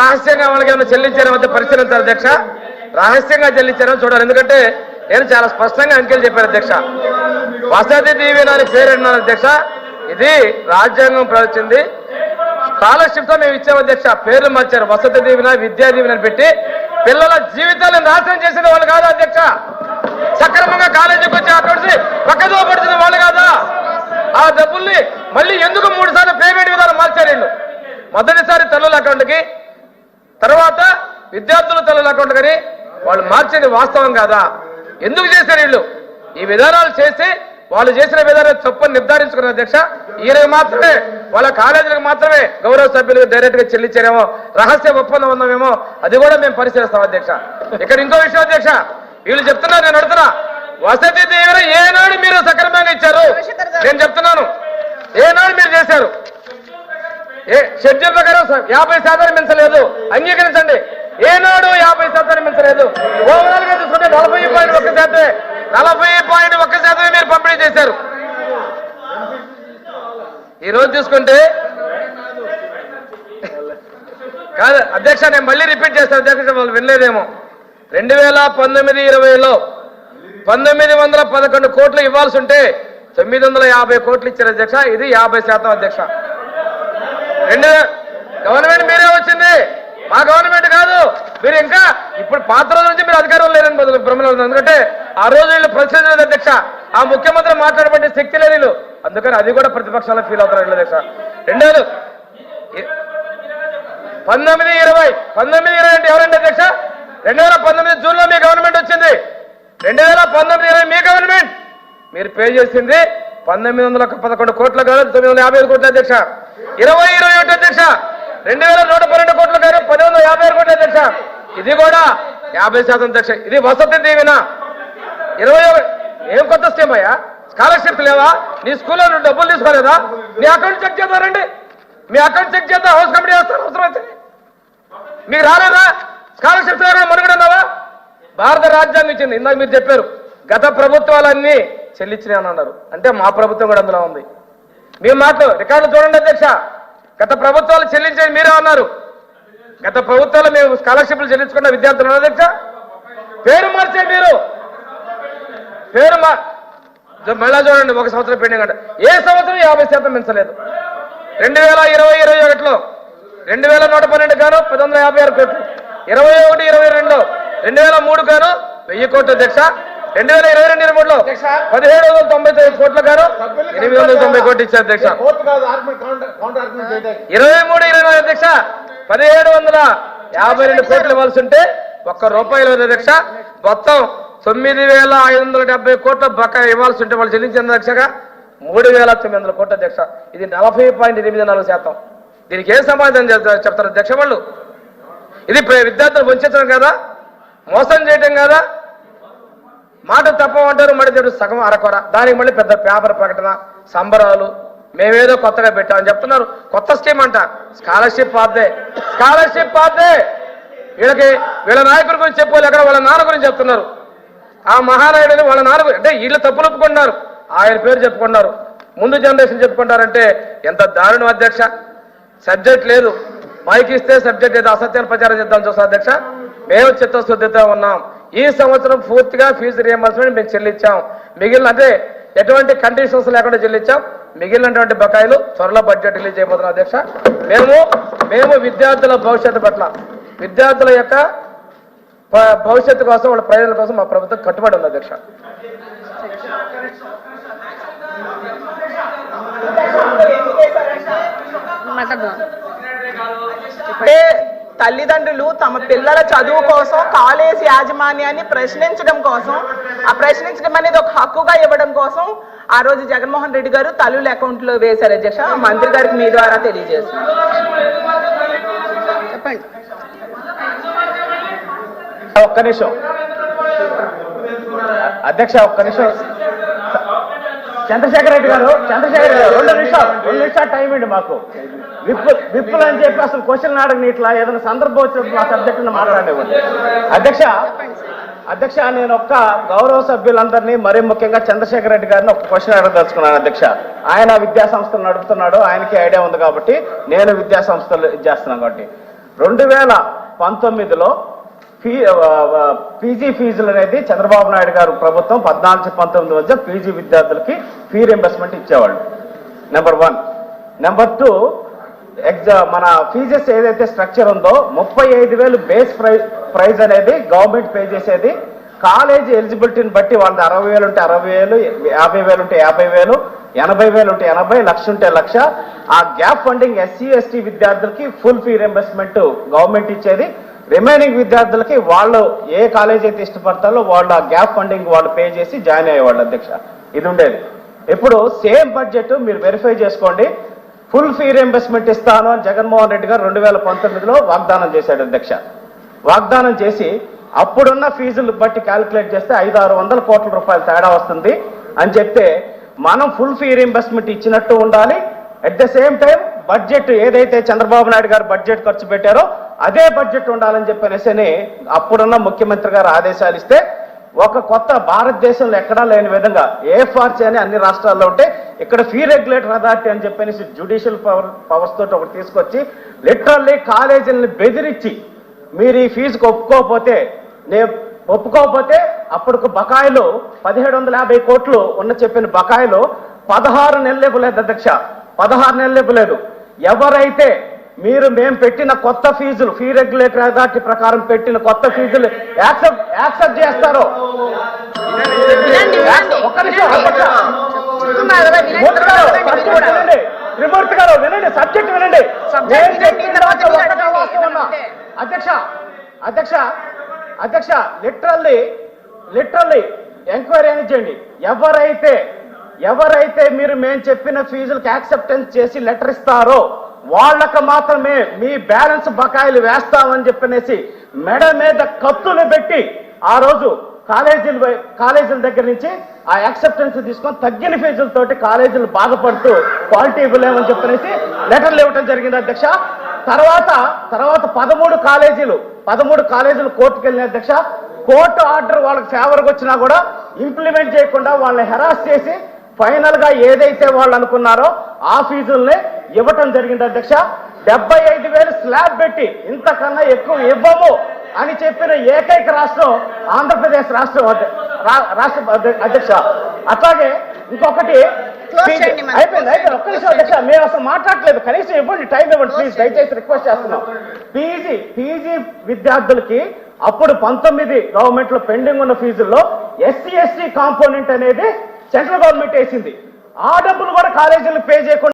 రహస్యంగా వాళ్ళకి ఏమైనా చెల్లించారో పరిశీలన సార్ అధ్యక్ష? రహస్యంగా చెల్లించారని చూడాలి. ఎందుకంటే నేను చాలా స్పష్టంగా అంకెలు చెప్పాను అధ్యక్ష. వసతి దీవెన అని పేరు అన్నాను అధ్యక్ష. ఇది రాజ్యాంగం ప్రవచింది. స్కాలర్షిప్తో మేము ఇచ్చాము అధ్యక్ష. పేర్లు మార్చారు. వసతి దీవెన విద్యా దీవెన పెట్టి పిల్లల జీవితాలను నాశనం చేసిన వాళ్ళు కాదా అధ్యక్ష? సక్రమంగా కాలేజీకి వచ్చి అక్కడి పక్కదో పడుతున్న వాళ్ళు కాదా? ఆ డబ్బుల్ని మళ్ళీ ఎందుకు మూడు సార్లు పేమెంట్ విధానం మార్చారు వీళ్ళు? మొదటిసారి తల్లుల అకౌంట్కి తర్వాత విద్యార్థుల తల్లుల అకౌంట్ కానీ వాళ్ళు మార్చేది వాస్తవం కాదా? ఎందుకు చేశారు వీళ్ళు? ఈ విధానాలు చేసి వాళ్ళు చేసిన విధానం తప్పని నిర్ధారించుకున్న అధ్యక్ష. ఈయనకు మాత్రమే వాళ్ళ కాలేజీలకు మాత్రమే గౌరవ సభ్యులకు డైరెక్ట్గా చెల్లించారేమో రహస్య ఒప్పందం ఉందామేమో అది కూడా మేము పరిశీలిస్తాం అధ్యక్ష. ఇక్కడ ఇంకో విషయం అధ్యక్ష వీళ్ళు చెప్తున్నారు నేను అడుగుతున్నా. వసతి దీవెన ఏనాడు మీరు సక్రమంగా ఇచ్చారు. నేను చెప్తున్నాను ఏనాడు మీరు చేశారు. షెడ్యూల్ ప్రకారం యాభై శాతాన్ని మించలేదు. అంగీకరించండి. ఏనాడు యాభై శాతాన్ని మించలేదు. ఓవరాల్గా చూసుకుంటే నలభై పాయింట్ ఒక్క శాతమే. నలభై పాయింట్ ఒక్క శాతమే మీరు పంపిణీ చేశారు. ఈ రోజు చూసుకుంటే కాదు అధ్యక్ష నేను మళ్ళీ రిపీట్ చేస్తాను అధ్యక్ష వాళ్ళు వినలేదేమో. రెండు వేల పంతొమ్మిది ఇరవైలో పంతొమ్మిది వందల పదకొండు కోట్లు ఇవ్వాల్సి ఉంటే తొమ్మిది వందల యాభై కోట్లు ఇచ్చారు అధ్యక్ష. ఇది యాభై శాతం అధ్యక్ష. రెండు గవర్నమెంట్ మీరే వచ్చింది. మా గవర్నమెంట్ కాదు. మీరు ఇంకా ఇప్పుడు పాత రోజుల నుంచి మీరు అధికారం లేరని బదులు భ్రమలో ఉంది ఎందుకంటే ఆ రోజు వీళ్ళు ప్రశ్నించలేదు అధ్యక్ష ఆ ముఖ్యమంత్రి మాట్లాడబట్టి శక్తి లేదు వీళ్ళు. అందుకని అది కూడా ప్రతిపక్షాలు ఫీల్ అవుతారు అధ్యక్ష. రెండోది పంతొమ్మిది ఇరవై పంతొమ్మిది ఇరవై అంటే ఎవరండి అధ్యక్ష? రెండు వేల పంతొమ్మిది జూన్లో మీ గవర్నమెంట్ వచ్చింది. రెండు వేల పంతొమ్మిది ఇరవై మీ గవర్నమెంట్. మీరు పే చేసింది పంతొమ్మిది వందల పదకొండు కోట్ల కాదు తొమ్మిది వందల యాభై ఐదు కోట్ల అధ్యక్ష. ఇరవై ఇరవై ఒకటి అధ్యక్ష. రెండు వేల నూట పన్నెండు కోట్ల కాదు పది వందల యాభై ఆరు కోట్ల అధ్యక్ష. ఇది కూడా యాభై శాతం అధ్యక్ష. ఇది వసతి దీవెన. ఇరవై ఏం కొత్త స్కీమ్ అయ్యా? స్కాలర్షిప్ లేవా? నీ స్కూల్లో నువ్వు డబ్బులు తీసుకోలేదా? మీ అకౌంట్ చెక్ చేద్దారండి మీ అకౌంట్ చెక్ చేద్దాం. హౌస్ కమిటీ వేస్తారు అవసరం అయితే. మీకు రాలేదా? స్కాలర్షిప్ లేకుండా మనుగడన్నావా భారత రాజ్యాంగం ఇచ్చింది. ఇందాక మీరు చెప్పారు. గత ప్రభుత్వాలన్నీ చెల్లించినాయని అని అన్నారు. అంటే మా ప్రభుత్వం కూడా అందులో ఉంది. మీ మాటలు రికార్డు చూడండి అధ్యక్ష. గత ప్రభుత్వాలు చెల్లించేది మీరే అన్నారు. గత ప్రభుత్వాలు మేము స్కాలర్షిప్లు చెల్లించుకున్న విద్యార్థులు అధ్యక్ష. పేరు మార్చే మీరు. పేరు మా మళ్ళా చూడండి ఒక సంవత్సరం పెండింగ్ అంటే. ఏ సంవత్సరం యాభై శాతం మించలేదు రెండు వేల ఇరవై ఇరవై ఒకటిలో రెండు వేల నూట పన్నెండు గాను పదొందల వందల యాభై ఆరు కోట్లు. ఇరవై ఒకటి ఇరవై రెండు రెండు వేల మూడు గాను వెయ్యి కోట్లు అధ్యక్ష. రెండు వేల ఇరవై రెండు ఇరవై మూడులో పదిహేడు వందల తొంభై తొమ్మిది కోట్ల గాను ఎనిమిది వందల తొంభై కోట్లు ఇచ్చారు అధ్యక్ష. ఇరవై మూడు ఇరవై నాలుగు అధ్యక్ష పదిహేడు వందల యాభై రెండు కోట్లు ఇవ్వాల్సి ఉంటే ఒక్క రూపాయలు అధ్యక్ష. మొత్తం తొమ్మిది వేల ఐదు వందల డెబ్బై కోట్ల బకాయి ఇవ్వాల్సి ఉంటే వాళ్ళు చెల్లించిన అధ్యక్షగా మూడు వేల తొమ్మిది వందల కోట్ల అధ్యక్ష. ఇది నలభై పాయింట్ ఎనిమిది నాలుగు శాతం. దీనికి ఏం సమాధానం చెప్తారు చెప్తారు అధ్యక్ష వాళ్ళు? ఇది విద్యార్థులు వంచడం కదా? మోసం చేయటం కదా? మాట తప్పమంటారు మళ్ళీ చెడు సగం అరకొర దానికి మళ్ళీ పెద్ద పేపర్ ప్రకటన సంబరాలు. మేమేదో కొత్తగా పెట్టామని చెప్తున్నారు. కొత్త స్కీమ్ అంట. స్కాలర్షిప్ పాతే స్కాలర్షిప్ పాతే వీళ్ళకి వీళ్ళ నాయకుడి గురించి చెప్పుకోవాలి. ఎక్కడ వాళ్ళ నాన్న గురించి చెప్తున్నారు. ఆ మహానాయుడు వాళ్ళ నాన్న అంటే వీళ్ళు తప్పులు ఒప్పుకుంటున్నారు ఆయన పేరు చెప్పుకున్నారు. ముందు జనరేషన్ చెప్పుకుంటారంటే ఎంత దారుణం అధ్యక్ష. సబ్జెక్ట్ లేదు. మైక్ ఇస్తే సబ్జెక్ట్ ఏదో అసత్యాన్ని ప్రచారం చేద్దాం చూసా అధ్యక్ష. మేము చిత్తశుద్ధితో ఉన్నాం. ఈ సంవత్సరం పూర్తిగా ఫీజు రియంబర్స్మెంట్ మేము చెల్లించాం. మిగిలిన అదే ఎటువంటి కండిషన్స్ లేకుండా చెల్లించాం. మిగిలినటువంటి బకాయిలు త్వరలో బడ్జెట్ రిలీజ్ అయిపోతున్నాం అధ్యక్ష. మేము మేము విద్యార్థుల భవిష్యత్తు పట్ల విద్యార్థుల యొక్క భవిష్యత్తు కోసం వాళ్ళ ప్రయోజనం కోసం మా ప్రభుత్వం కట్టుబడి ఉంది అధ్యక్ష. అంటే తల్లిదండ్రులు తమ పిల్లల చదువు కోసం కాలేజ్ యాజమాన్యాన్ని ప్రశ్నించడం కోసం ఆ ప్రశ్నించడం అనేది ఒక హక్కుగా ఇవ్వడం కోసం ఆ రోజు జగన్మోహన్ రెడ్డి గారు తల్లుల అకౌంట్లో వేశారు అధ్యక్ష. ఆ మంత్రి గారికి మీ ద్వారా తెలియజేస్తున్నారు చెప్పండి. ఒక్క నిమిషం. అధ్యక్ష ఒక్క నిమిషం. చంద్రశేఖర రెడ్డి గారు చంద్రశేఖర గారు రెండు నిమిషాలు రెండు నిమిషాలు టైం అండి మాకు. విప్పు విప్పులు అని చెప్పి అసలు క్వశ్చన్ అడగని ఇట్లా ఏదైనా సందర్భం వచ్చినప్పుడు మా సబ్జెక్టును మాట్లాడేవాడు అధ్యక్ష అధ్యక్ష నేను ఒక్క గౌరవ సభ్యులందరినీ మరీ ముఖ్యంగా చంద్రశేఖర రెడ్డి గారిని ఒక క్వశ్చన్ అడగదలుచుకున్నాను అధ్యక్ష. ఆయన విద్యా సంస్థలు నడుపుతున్నాడు ఆయనకి ఐడియా ఉంది కాబట్టి నేను విద్యా సంస్థలు ఇది చేస్తున్నాను కాబట్టి. రెండు వేల పంతొమ్మిదిలో ఫీ పీజీ ఫీజులు అనేది చంద్రబాబు నాయుడు గారు ప్రభుత్వం పద్నాలుగు పంతొమ్మిది మధ్య పీజీ విద్యార్థులకి ఫీ రింబర్స్మెంట్ ఇచ్చేవాళ్ళు. నెంబర్ వన్ నెంబర్ టూ ఎగ్జా మన ఫీజెస్ ఏదైతే స్ట్రక్చర్ ఉందో ముప్పై ఐదు వేలు బేస్ ప్రైజ్ ప్రైజ్ అనేది గవర్నమెంట్ పే చేసేది. కాలేజీ ఎలిజిబిలిటీని బట్టి వాళ్ళది అరవై వేలు ఉంటే అరవై వేలు యాభై వేలు ఉంటే యాభై వేలు ఎనభై వేలు ఉంటే ఎనభై లక్ష ఉంటే లక్ష. ఆ గ్యాప్ ఫండింగ్ ఎస్సీ ఎస్టీ విద్యార్థులకి ఫుల్ ఫీ రింబర్స్మెంట్ గవర్నమెంట్ ఇచ్చేది. రిమైనింగ్ విద్యార్థులకి వాళ్ళు ఏ కాలేజ్ అయితే ఇష్టపడతారో వాళ్ళు ఆ గ్యాప్ ఫండింగ్ వాళ్ళు పే చేసి జాయిన్ అయ్యేవాళ్ళు అధ్యక్ష. ఇది ఉండేది. ఇప్పుడు సేమ్ బడ్జెట్ మీరు వెరిఫై చేసుకోండి. ఫుల్ ఫీ రింబర్స్మెంట్ ఇస్తాను అని జగన్మోహన్ రెడ్డి గారు రెండు వేల పంతొమ్మిదిలో వాగ్దానం చేశాడు అధ్యక్ష. వాగ్దానం చేసి అప్పుడున్న ఫీజులు బట్టి క్యాలిక్యులేట్ చేస్తే ఐదు ఆరు వందల కోట్ల రూపాయలు తేడా వస్తుంది అని చెప్తే మనం ఫుల్ ఫీ రింబర్స్మెంట్ ఇచ్చినట్టు ఉండాలి. At the same time budget ఏదైతే చంద్రబాబు నాయుడు గారు బడ్జెట్ ఖర్చు పెట్టారో అదే బడ్జెట్ ఉండాలని చెప్పనేసని అప్పుడున్న ముఖ్యమంత్రి గారు ఆదేశాలు ఇస్తే ఒక కొత్త భారతదేశంలో ఎక్కడా లేని విధంగా ఏఫార్సీ అని అన్ని రాష్ట్రాల్లో ఉంటే ఇక్కడ ఫీ రెగ్యులేటర్ అథారిటీ అని చెప్పనేసి జ్యుడిషియల్ పవర్ పవర్స్ తోటి ఒకటి తీసుకొచ్చి లిటరల్లీ కాలేజీలను బెదిరించి మీరు ఈ ఫీజుకు ఒప్పుకోకపోతే నే ఒప్పుకోకపోతే అప్పటికి బకాయిలు పదిహేడు వందల యాభై కోట్లు ఉన్న చెప్పిన బకాయిలు పదహారు నెలలేపు లేదు అధ్యక్ష. పదహారు నెలలేపు లేదు ఎవరైతే మీరు మేము పెట్టిన కొత్త ఫీజులు ఫీ రెగ్యులేటర్ అథారిటీ ప్రకారం పెట్టిన కొత్త ఫీజులు యాక్సెప్ట్ యాక్సెప్ట్ చేస్తారో. ఒక్క నిమిషం. త్రిమూర్తి గారు వినండి సబ్జెక్ట్ వినండి? అధ్యక్ష అధ్యక్ష అధ్యక్ష లిటరల్లీ లిటరల్లీ ఎంక్వైరీ అని చేయండి ఎవరైతే ఎవరైతే మీరు మేము చెప్పిన ఫీజులకు యాక్సెప్టెన్స్ చేసి లెటర్ ఇస్తారో వాళ్ళకు మాత్రమే మీ బ్యాలెన్స్ బకాయిలు వేస్తామని చెప్పనేసి మెడ మీద కత్తులు పెట్టి ఆ రోజు కాలేజీలు కాలేజీల దగ్గర నుంచి ఆ యాక్సెప్టెన్స్ తీసుకొని తగ్గిన ఫీజులతోటి కాలేజీలు బాధపడుతూ క్వాలిటీ ఇవ్వలేమని చెప్పనేసి లెటర్లు ఇవ్వటం జరిగింది అధ్యక్ష. తర్వాత తర్వాత పదమూడు కాలేజీలు పదమూడు కాలేజీలు కోర్టుకు వెళ్ళిన అధ్యక్ష. కోర్టు ఆర్డర్ వాళ్ళకి ఫేవర్గా వచ్చినా కూడా ఇంప్లిమెంట్ చేయకుండా వాళ్ళని హెరాస్ చేసి ఫైనల్గా ఏదైతే వాళ్ళు అనుకున్నారో ఆ ఫీజుల్ని ఇవ్వటం జరిగింది అధ్యక్ష. డెబ్బై ఐదు వేలు స్లాబ్ పెట్టి ఇంతకన్నా ఎక్కువ ఇవ్వము అని చెప్పిన ఏకైక రాష్ట్రం ఆంధ్రప్రదేశ్ రాష్ట్రం రాష్ట్ర అధ్య- అధ్యక్ష. అట్లాగే ఇంకొకటి. అయిపోయింది అయిపోయింది. ఒక్క నిమిషం అధ్యక్ష మేము అసలు మాట్లాడలేదు కనీసం ఇవ్వండి టైం ఇవ్వండి ప్లీజ్ దయచేసి రిక్వెస్ట్ చేస్తున్నాం. పీజీ పీజీ విద్యార్థులకి అప్పుడు పంతొమ్మిది గవర్నమెంట్లో పెండింగ్ ఉన్న ఫీజుల్లో ఎస్సీ ఎస్టీ కాంపోనెంట్ అనేది సెంట్రల్ గవర్నమెంట్ వేసింది. ఆ డబ్బులు కూడా కాలేజీలకు పే చేయకుండా